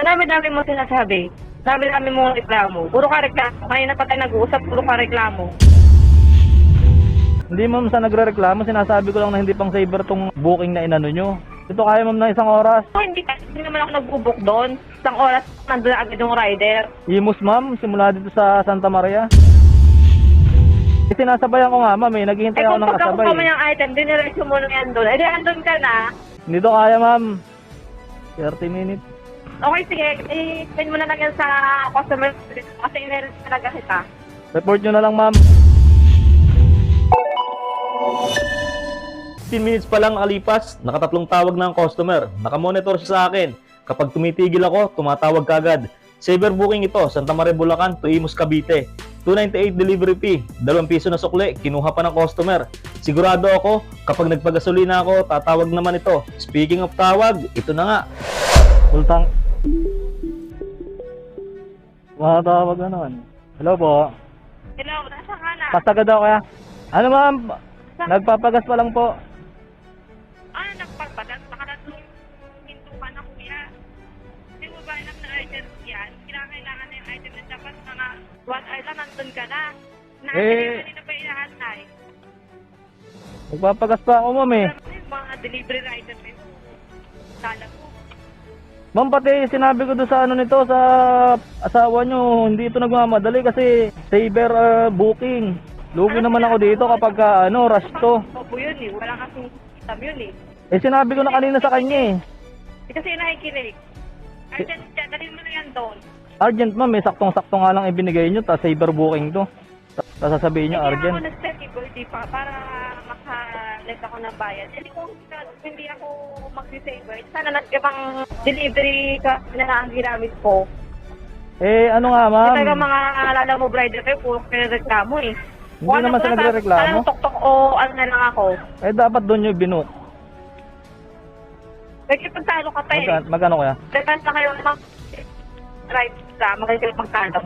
Ang dami-dami mo sinasabi. Dami-dami mo reklamo. Puro ka reklamo. Kanina pa tayo nag-uusap, puro ka reklamo. Hindi ma'am sa nagre-reklamo, sinasabi ko lang na hindi pang saver tong booking na inano nyo. Ito kaya ma'am ng isang oras. Oh, hindi ka, hindi naman ako nagbubook doon. Isang oras, nandun na agad yung rider. Imus ma'am, simula dito sa Santa Maria. Eh, sinasabayan ko nga ma'am eh, naghihintay Eh ako kung ng pagkakuha kasabay. mo yung item, diniretso mo na yan doon. Eh di andun ka na. Hindi to kaya ma'am. 30 minutes. Okay, sige. I-send mo na lang yan sa customer service kasi iniret talaga kita. Report nyo na lang ma'am. 15 minutes pa lang nakalipas, nakatatlong tawag ng customer. Nakamonitor siya sa akin. Kapag tumitigil ako, tumatawag kagad. Saver booking ito, Santa Maria, Bulacan to Imus, Cavite. 298 delivery fee, 2 piso na sukle, kinuha pa ng customer. Sigurado ako, kapag nagpagasolina ako, tatawag naman ito. Speaking of tawag, ito na nga. Ultang. Matawag na naman. Hello po. Hello, nasa ka na? Pasagad ako kaya. Ano ma'am? Nagpapagas pa lang po. Ah, nagpapagat. Nakarating hinto ka na, kuya. Hindi mo ba alam na item yan? Kailangan na yung item na dapat mga one hour lang nandun ka na. Na Eh. kanina pa inaantay. Nagpapagas pa ako ma'am eh. Yung mga delivery rider na yun. Ma'am pati sinabi ko doon sa ano nito sa asawa nyo, hindi ito nagmamadali kasi saver uh, booking. Lugi naman ako dito kapag ah, ano rush to. Opo yun eh. Wala kasing system yun eh. Eh sinabi ko na kanina sa kanya eh. Eh, Kasi nakikinig. Arjan, dalhin mo na yan doon. Argent ma'am, eh, saktong-sakto nga lang ibinigay nyo, ta saver booking to. Tapos sasabihin nyo, Hindi Argent. ako nag-set eh, di pa, para maka-let ako ng bayad. Hindi kung hindi ako mag-saver, sana nag-ibang delivery ka na ang ginamit ko. Eh, ano nga ma'am? Kasi mga alala mo, brider kayo, puro reklamo eh. Hindi Kung ano naman ko sila na- nagrereklamo. Parang tok-tok o ano na lang ako. Eh, dapat doon nyo binook. Nagkipagtalo ka pa eh. Magka, magkano kaya? Depende na kayo mag right sa magkikipagtalo.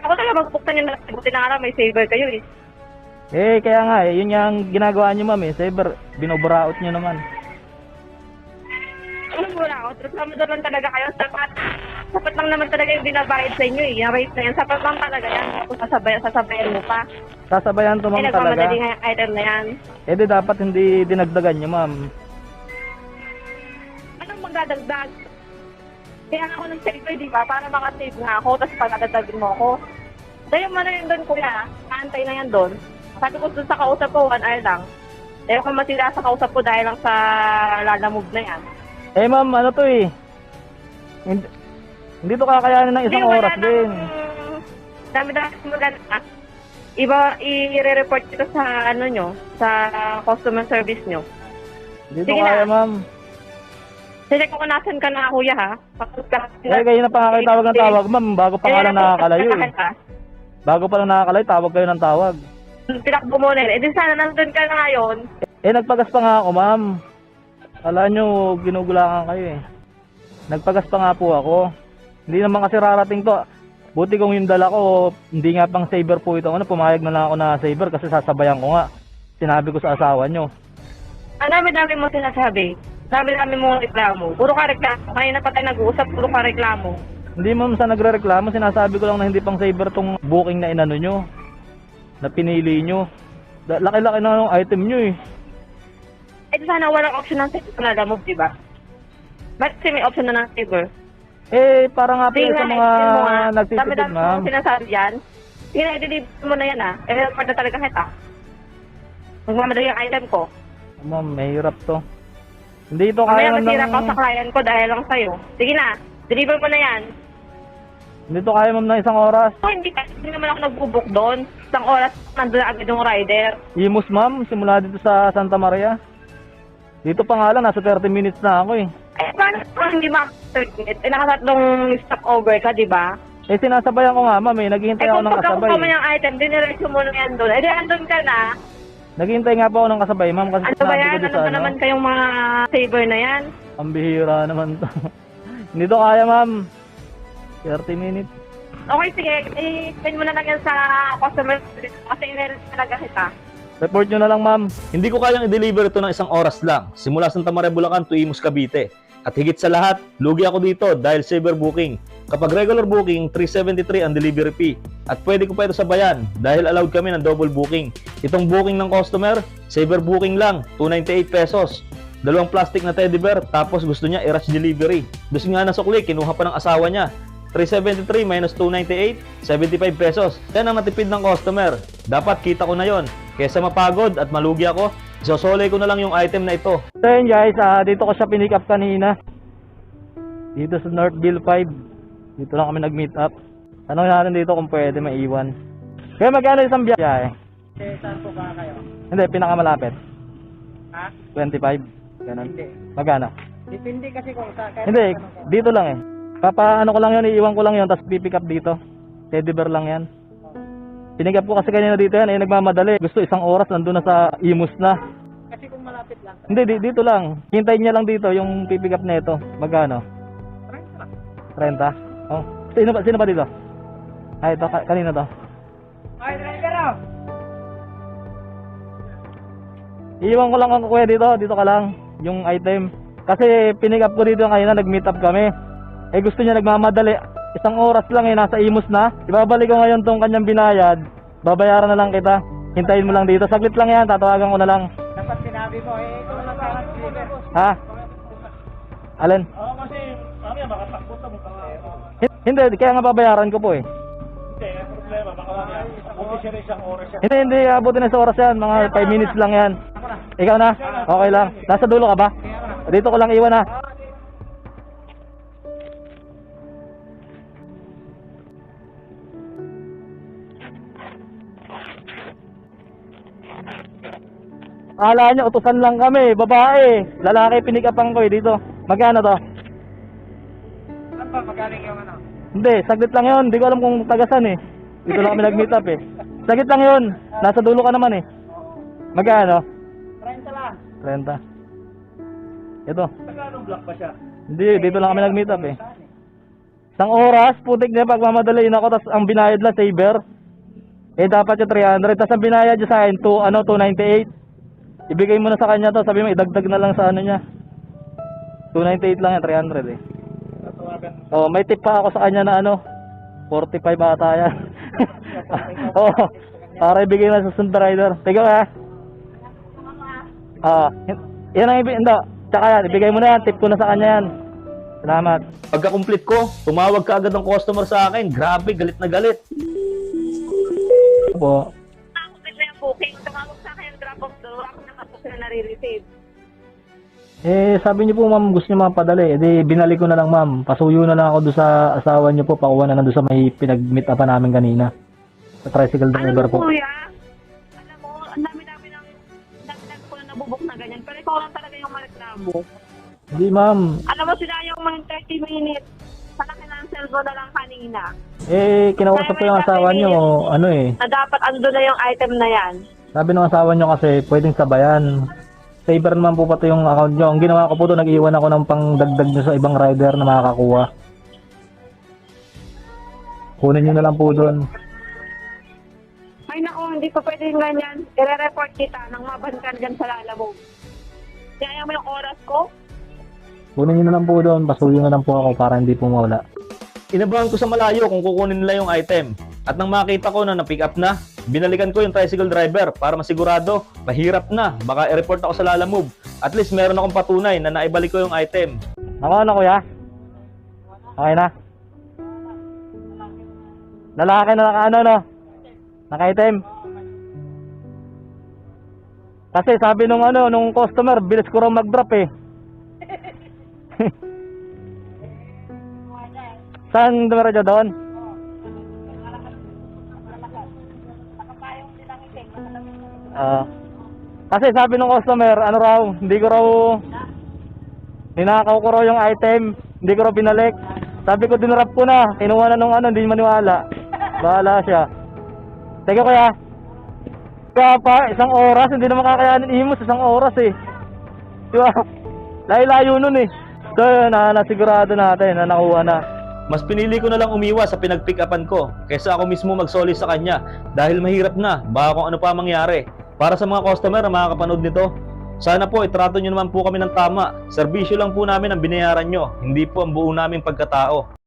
Kaya ako talaga magbuktan yung nasa buti na nga lang, may saver kayo eh. Eh, kaya nga eh, yun yung ginagawa nyo ma'am eh. Saver, binobaraot nyo naman. Ano wala ako, reklamador lang talaga kayo. Sapat, sapat lang naman talaga yung binabayad sa inyo eh. Yung rate na yan, sapat lang talaga yan. Kung sasabayan, sasabayan mo pa. Sasabayan to Eh, ma'am talaga. nagmamadali nga yung item na yan. Eh, di dapat hindi dinagdagan nyo ma'am. Anong magdadagdag? Kaya ako ng saver, di ba? Para makasave nga ako, tapos pagdadagdagin mo ako. Dahil mo na yun doon, kuya. Naantay na yan doon. Sabi ko doon sa kausap ko, one hour lang. Eh, kung masira sa kausap ko dahil lang sa lalamove na yan. Eh ma'am, ano to eh. Hindi, hindi to kakayanin ng isang Hindi, wala oras nang- din. Dami-dami maganda. Iba, i-report ito sa ano nyo, sa customer service nyo. Hindi to Sige kaya na. ma'am. Sige kung nasan ka na, kuya, ha? Ka. Eh, kayo na pa nga kayo tawag ng tawag ma'am. Bago pa nga lang nakakalayo eh. Bago pa lang nakakalayo, tawag kayo ng tawag. Pinakbo mo na. Eh, di sana nandun ka na ngayon. Eh, nagpagas pa nga ako ma'am. Kala nyo, ginugulangan kayo eh. Nagpagas pa nga po ako. Hindi naman kasi rarating to. Buti kung yung dala ko, hindi nga pang saver po ito. Ano, pumayag na lang ako na saver kasi sasabayan ko nga. Sinabi ko sa asawa nyo. Ang dami-dami mo sinasabi. Dami-dami mo reklamo. Puro ka reklamo. Kanina pa tayo nag-uusap, puro ka reklamo. Hindi ma'am sa nagre-reklamo, sinasabi ko lang na hindi pang saver tong booking na inano nyo. Na pinili nyo. Da- Laki-laki na ng item nyo eh. Eh, di sana walang option ng saver na lamove, di ba? Bakit kasi may option na ng saver? Eh, para nga po sa nga, mga explain mo nga. nagtitipid Dami-dami ma'am. mo sinasabi yan. Sige na, i-deliver mo na yan ah. I-report na talaga kita. Magmamadali yung item ko. Ma'am, mahirap to. Hindi ito Mamaya kaya masira ng... pa sa client ko dahil lang sa'yo. Sige na, deliver mo na yan. Hindi ito kaya ma'am ng isang oras. Oh, hindi, ka- hindi naman ako nagbubook doon. Isang oras, nandun na agad yung rider. Imus ma'am, simula dito sa Santa Maria. Dito pa nga lang, nasa 30 minutes na ako eh. Eh, paano kung hindi maka-30 minutes? Eh, nakatatlong stopover ka, di ba? Eh, sinasabayan ko nga ma'am eh, naghihintay Eh, ako kung ng kasabay. pagkakuha mo yung item, diniretso mo na yan doon. Eh, di andun ka na. Naghihintay nga po ako ng kasabay ma'am kasi Ano ba sinabi ko yan? doon Ano sa ba ano. naman kayong mga saver na yan? Ang bihira naman to. Hindi to kaya ma'am. 30 minutes. Okay, sige. I-send mo na lang yan sa customer service kasi iniret talaga kita. Report nyo na lang ma'am. Hindi ko kayang i-deliver ito ng isang oras lang. Simula Santa Maria, Bulacan to Imus, Cavite. At higit sa lahat, lugi ako dito dahil saver booking. Kapag regular booking, 373 ang delivery fee. At pwede ko pa ito sabayan dahil allowed kami ng double booking. Itong booking ng customer, saver booking lang, 298 pesos. Dalawang plastic na teddy bear, tapos gusto niya i-rush delivery. Gusto nga ng sukli, kinuha pa ng asawa niya. 373 minus 298, 75 pesos. Yan ang matipid ng customer. Dapat kita ko na yon. Kesa mapagod at malugi ako, isosolay ko na lang yung item na ito. So yun guys, ah, dito ko siya pinick up kanina. Dito sa Northville 5. Dito lang kami nag-meet up. Tanong natin dito kung pwede maiwan. Kaya magkano isang biyahe? Eh, saan po ba kayo? Hindi, pinakamalapit. Ha? 25. Ganun. Hindi. Magkano? Depende kasi kung saan. Hindi, dito lang eh. Papa, ano ko lang yun, iiwan ko lang yun, tapos pipick up dito. Teddy bear lang yan. Pinick up ko kasi kanina dito yan, eh, nagmamadali. Gusto isang oras, nandun na sa Imus na. Kasi kung malapit lang. Hindi, di, dito lang. Hintayin niya lang dito yung pipick up na ito. Magkano? Try lang. 30? Oh. Sino ba, sino ba dito? Ay, ito, ka- kanina to. Ay, driver oh! Iiwan ko lang ang kuya dito, dito ka lang, yung item. Kasi pinick up ko dito kanina, nag-meet up kami. Eh gusto niya nagmamadali. Isang oras lang eh, nasa Imus na. Ibabalik ko ngayon tong kanyang binayad. Babayaran na lang kita. Hintayin mo lang dito. Saglit lang yan, tatawagan ko na lang. Dapat sinabi mo, eh, ikaw lang driver. Ha? Alin? Oo, kasi mamaya makatakbo sa mukha. Hin- Hindi, kaya nga babayaran ko po eh. Hindi, ang problema, baka mamaya, buti siya rin isang oras siya. Hindi, hindi, abutin na sa oras yan. Mga 5 minutes lang yan. Ikaw na? Okay lang. Nasa dulo ka ba? Dito ko lang iwan ha. Akala nyo, utusan lang kami, babae. Lalaki, pinikapan ko eh, dito. Magkano to? Saan ba magaling yung ano? Hindi, saglit lang yun. Hindi ko alam kung tagasan eh. Dito lang kami nag-meet up eh. Saglit lang yun. Nasa dulo ka naman eh. Magkano? 30 lang. 30. Ito. Tagalog block ba siya? Hindi, dito lang kami nag-meet up eh. Isang oras, putik niya pagmamadaliin ako, tapos ang binayad lang, saver. Eh, dapat yung 300. Tapos ang binayad niya sa akin, to, ano, 298. Ibigay mo na sa kanya to, sabi mo, idagdag na lang sa ano niya. 298 lang yan, 300 eh. Oh, may tip pa ako sa kanya na ano, 45 ata yan. Oo, oh, para ibigay na sa Sunday Rider. Tiga ka. Ah, yan ang ibig, hindi. Tsaka yan, ibigay mo na yan, tip ko na sa kanya yan. Salamat. Pagka-complete ko, tumawag ka agad ng customer sa akin. Grabe, galit na galit. Po. Ako din na yung booking. Tumawag sa akin yung drop-off door. Na nare-receive. Eh, sabi niyo po ma'am, gusto niyo mapadali. Eh, di binalik ko na lang ma'am. Pasuyo na lang ako doon sa asawa niyo po. Pakuha na lang doon sa may pinag-meet upan namin kanina. Sa tricycle Alam driver mo, po. kuya, alam mo, ang dami-dami ng dami-dami ko na nabubok na ganyan. Pero ikaw lang talaga yung mareklamo. Hindi ma'am. Alam mo, sila yung mga 30 minutes. Sa na-cancel ko na lang kanina. Eh, kinausap ko yung asawa niyo, ano eh. Na dapat ando na yung item na yan. Sabi ng asawa niyo kasi pwedeng sabayan. Saver naman po pati yung account niyo. Ang ginawa ko po to, nag-iwan ako ng pangdagdag niyo sa ibang rider na makakakuha. Kunin niyo na lang po doon. Ay naku, hindi pa pwede yung ganyan. I-report kita nang mabankan dyan sa lalabog. Kaya mo yung oras ko? Kunin niyo na lang po doon. Pasuyo na lang po ako para hindi po mawala. Inabahan ko sa malayo kung kukunin nila yung item. At nang makita ko na na-pick up na, binalikan ko yung tricycle driver para masigurado, mahirap na, baka i-report ako sa Lala Move. At least meron akong patunay na naibalik ko yung item. Ako na kuya? Okay na? Lalaki na naka ano no? Naka-item? Kasi sabi nung ano, nung customer, bilis ko raw mag-drop eh. Saan dumiradyo doon? Ah. kasi sabi nung customer, ano raw, hindi ko raw Ninakaw ko raw yung item, hindi ko raw binalik. Sabi ko dinrap ko na, kinuha na nung ano, hindi maniwala. Bahala siya. Teka kuya. Kaya pa, isang oras, hindi na makakayanin imos, isang oras eh. Di ba? Layo-layo nun eh. So yun, na, nasigurado natin na nakuha na. Mas pinili ko na lang umiwas sa pinag-pick upan ko kaysa ako mismo magsoli sa kanya dahil mahirap na baka kung ano pa mangyari. Para sa mga customer na makakapanood nito, Sana po itrato nyo naman po kami ng tama. Serbisyo lang po namin ang binayaran nyo, hindi po ang buo naming pagkatao.